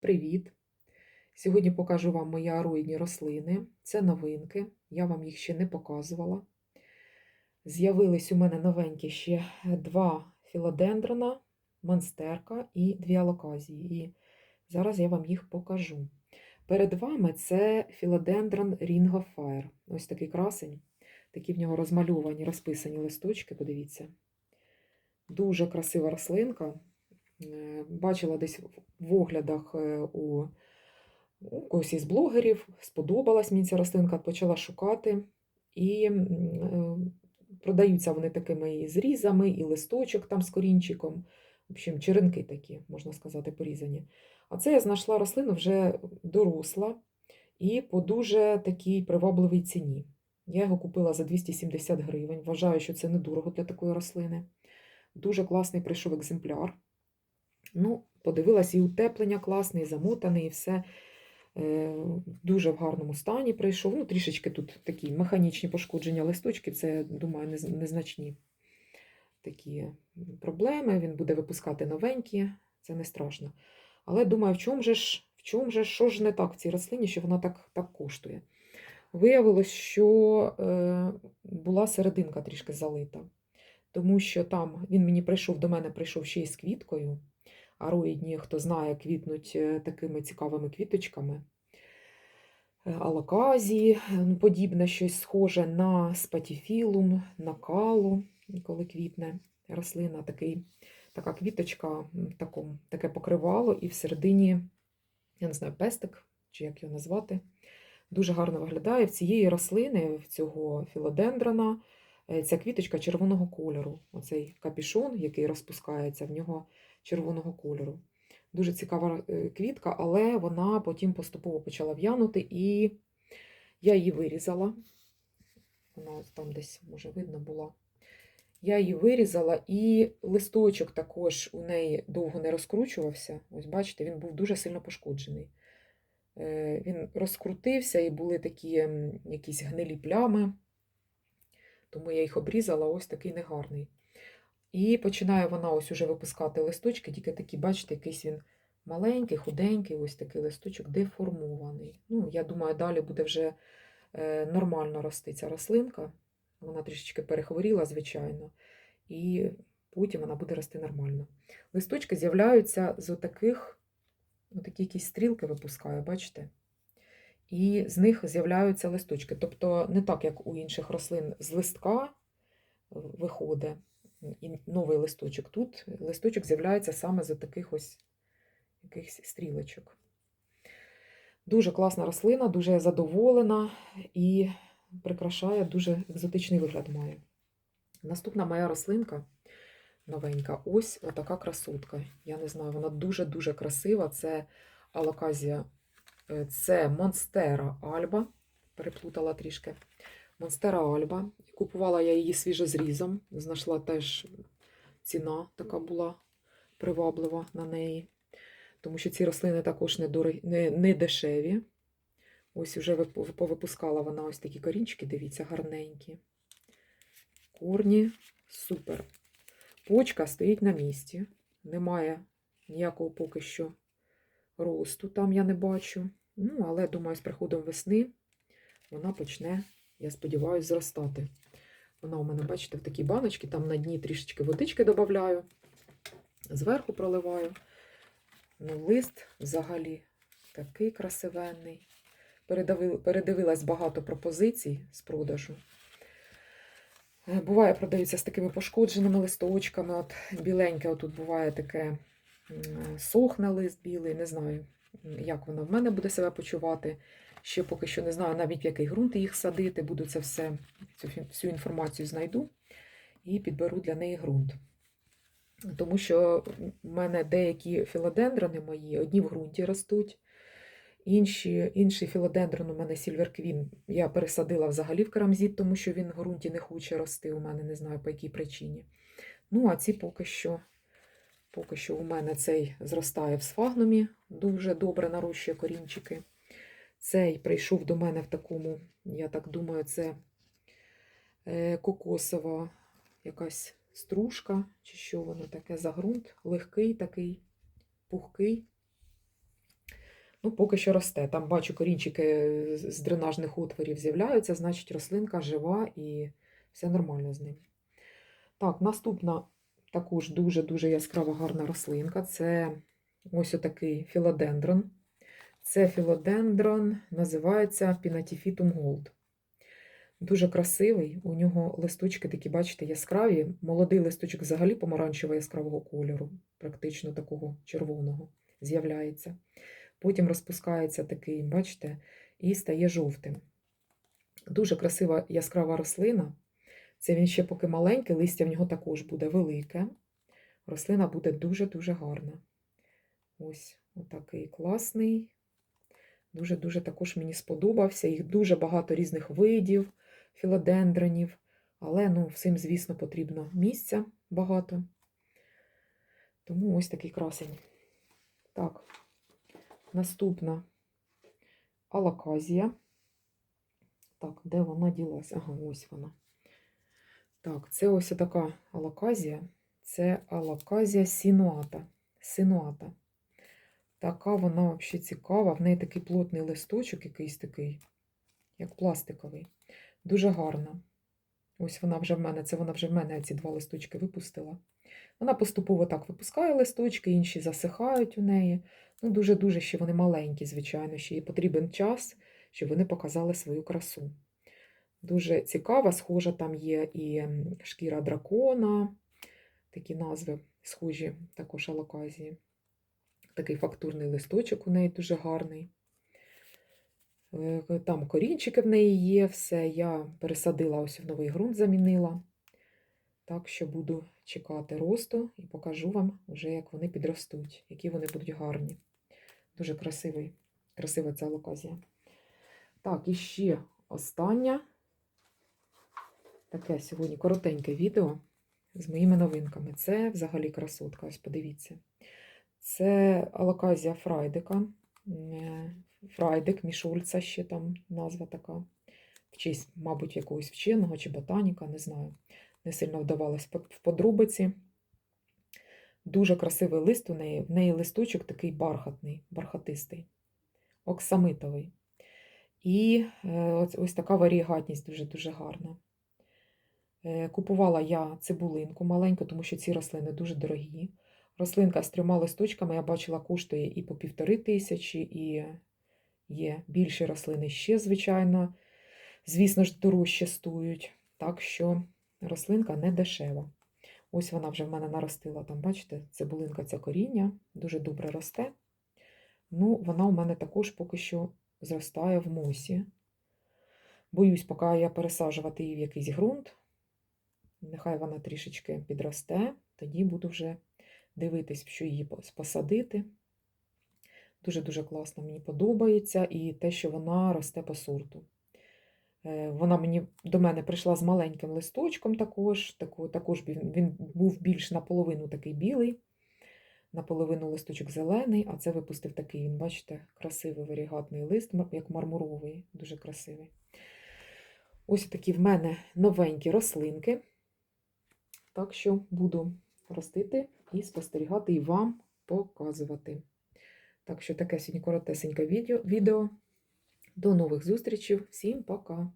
Привіт! Сьогодні покажу вам мої ароїдні рослини. Це новинки, я вам їх ще не показувала. З'явились у мене новенькі ще два філодендрона, монстерка і дві алоказії. І зараз я вам їх покажу. Перед вами це філодендрон Ring of Fire. Ось такий красень. Такі в нього розмальовані, розписані листочки, подивіться. Дуже красива рослинка. Е, Бачила десь в оглядах е, у когось із блогерів, сподобалась мені ця рослинка, почала шукати. І е, продаються вони такими і зрізами, і листочок там з корінчиком. В общем, черенки такі, можна сказати, порізані. А це я знайшла рослину вже доросла і по дуже такій привабливій ціні. Я його купила за 270 гривень. Вважаю, що це недорого для такої рослини. Дуже класний прийшов екземпляр. Ну, подивилась, і утеплення класне, і замотаний, і все е, дуже в гарному стані прийшов. Ну, трішечки тут такі механічні пошкодження листочків, це, думаю, незначні такі проблеми. Він буде випускати новенькі, це не страшно. Але думаю, в чому же ж, в чому же, що ж не так в цій рослині, що вона так, так коштує? Виявилось, що е, була серединка трішки залита, тому що там він мені прийшов до мене, прийшов ще й з квіткою. Ароїдні, хто знає, квітнуть е, такими цікавими квіточками. Е, Алоказії, е, ну, подібне щось схоже на спатіфілум, на калу, коли квітне рослина, такий, така квіточка, таком, таке покривало, і всередині, я не знаю, пестик, чи як його назвати, дуже гарно виглядає. В цієї рослини, в цього філодендрона, ця квіточка червоного кольору. Оцей капішон, який розпускається, в нього червоного кольору. Дуже цікава е, квітка, але вона потім поступово почала в'янути, і я її вирізала. Вона там десь, може, видно була. Я її вирізала, і листочок також у неї довго не розкручувався. Ось бачите, він був дуже сильно пошкоджений. Е, Він розкрутився і були такі якісь гнилі плями, тому я їх обрізала, ось такий негарний. І починає вона ось уже випускати листочки, тільки такі, бачите, якийсь він маленький, худенький, ось такий листочок деформований. Ну, я думаю, далі буде вже е, нормально рости ця рослинка. Вона трішечки перехворіла, звичайно, і потім вона буде рости нормально. Листочки з'являються з отаких, отакі якісь стрілки випускає, бачите? І з них з'являються листочки. Тобто не так, як у інших рослин, з листка виходить і новий листочок. Тут листочок з'являється саме з таких ось якихось стрілочок. Дуже класна рослина, дуже задоволена і прикрашає дуже екзотичний вигляд має. Наступна моя рослинка новенька, ось отака красотка. Я не знаю, вона дуже-дуже красива. Це алоказія, це Монстера Альба. Переплутала трішки. Монстера Альба. Купувала я її свіжозрізом. Знайшла теж ціна така була приваблива на неї. Тому що ці рослини також не, дорогі, не, не дешеві. Ось вже вип- повипускала вона ось такі корінчики, дивіться, гарненькі. Корні супер. Почка стоїть на місці. Немає ніякого поки що росту, там я не бачу. Ну, але думаю, з приходом весни вона почне, я сподіваюся, зростати. Вона у мене, бачите, в такій баночці, там на дні трішечки водички додаю, зверху проливаю. Ну, лист взагалі такий красивенний. Передивилась багато пропозицій з продажу. Е, Буває, продаються з такими пошкодженими листочками. От біленьке, отут буває таке сохне лист білий. Не знаю, як воно в мене буде себе почувати. Ще поки що не знаю навіть в який ґрунт їх садити. Буду це все, цю всю інформацію знайду і підберу для неї ґрунт. Тому що в мене деякі філодендрони мої одні в ґрунті ростуть, інші, інший філодендрон у мене Queen я пересадила взагалі в керамзіт, тому що він в ґрунті не хоче рости у мене, не знаю по якій причині. Ну, а ці поки що, поки що у мене цей зростає в сфагнумі, дуже добре нарощує корінчики. Цей прийшов до мене в такому, я так думаю, це е, кокосова якась стружка, чи що воно таке за ґрунт, легкий такий, пухкий. Ну, поки що росте. Там бачу корінчики з з дренажних отворів з'являються, значить рослинка жива і все нормально з ним. Так, наступна також дуже-дуже яскрава гарна рослинка. Це ось отакий філодендрон. Це філодендрон, називається Pinnatifidum Gold. Дуже красивий. У нього листочки такі, бачите, яскраві. Молодий листочок взагалі помаранчево яскравого кольору, практично такого червоного, з'являється. Потім розпускається такий, бачите, і стає жовтим. Дуже красива яскрава рослина. Це він ще поки маленький, листя в нього також буде велике. Рослина буде дуже-дуже гарна. Ось отакий класний. Дуже-дуже також мені сподобався. Їх дуже багато різних видів філодендронів, але ну, всім, звісно, потрібно місця багато. Тому ось такий красень. Так, наступна алаказія. Так, де вона ділася? Ага, ось вона. Так, це ось така алаказія. Це алаказія синуата. Синуата. Така вона взагалі цікава. В неї такий плотний листочок, якийсь такий, як пластиковий. Дуже гарна. Ось вона вже в мене, це вона вже в мене ці два листочки випустила. Вона поступово так випускає листочки, інші засихають у неї. Ну, дуже-дуже ще вони маленькі, звичайно, ще їй потрібен час, щоб вони показали свою красу. Дуже цікава, схожа там є і шкіра дракона, такі назви схожі також алоказії. Такий фактурний листочок у неї дуже гарний. Е, Там корінчики в неї є, все. Я пересадила ось в новий ґрунт, замінила. Так що буду чекати росту і покажу вам вже, як вони підростуть, які вони будуть гарні. Дуже красивий, красива ця локазія. Так, і ще остання. Таке сьогодні коротеньке відео з моїми новинками. Це взагалі красотка, ось подивіться. Це алоказія Фрайдика. Е, Фрайдик, Мішульца ще там назва така. В честь, мабуть, якогось вченого чи ботаніка, не знаю. Не сильно вдавалась в в подробиці. Дуже красивий лист у неї. В неї листочок такий бархатний, бархатистий, оксамитовий. І е, ось, ось така варігатність дуже-дуже гарна. Е, Купувала я цибулинку маленьку, тому що ці рослини дуже дорогі. Рослинка з трьома листочками, я бачила, коштує і по півтори тисячі, і є більші рослини ще, звичайно, звісно ж, дорожче стоять. Так що рослинка не дешева. Ось вона вже в мене наростила, там, бачите, цибулинка це коріння, дуже добре росте. Ну, вона у мене також поки що зростає в мосі. Боюсь, поки я пересаджувати її в якийсь ґрунт. Нехай вона трішечки підросте, тоді буду вже дивитись, що її посадити. Дуже-дуже класно, мені подобається, і те, що вона росте по сорту. Е, Вона мені до мене прийшла з маленьким листочком також. також він був більш наполовину такий білий, наполовину листочок зелений, а це випустив такий, він, бачите, красивий варігатний лист, як мармуровий, дуже красивий. Ось такі в мене новенькі рослинки. Так що буду ростити і спостерігати, і вам показувати. Так що таке сьогодні коротесеньке відео. До нових зустрічей. Всім пока!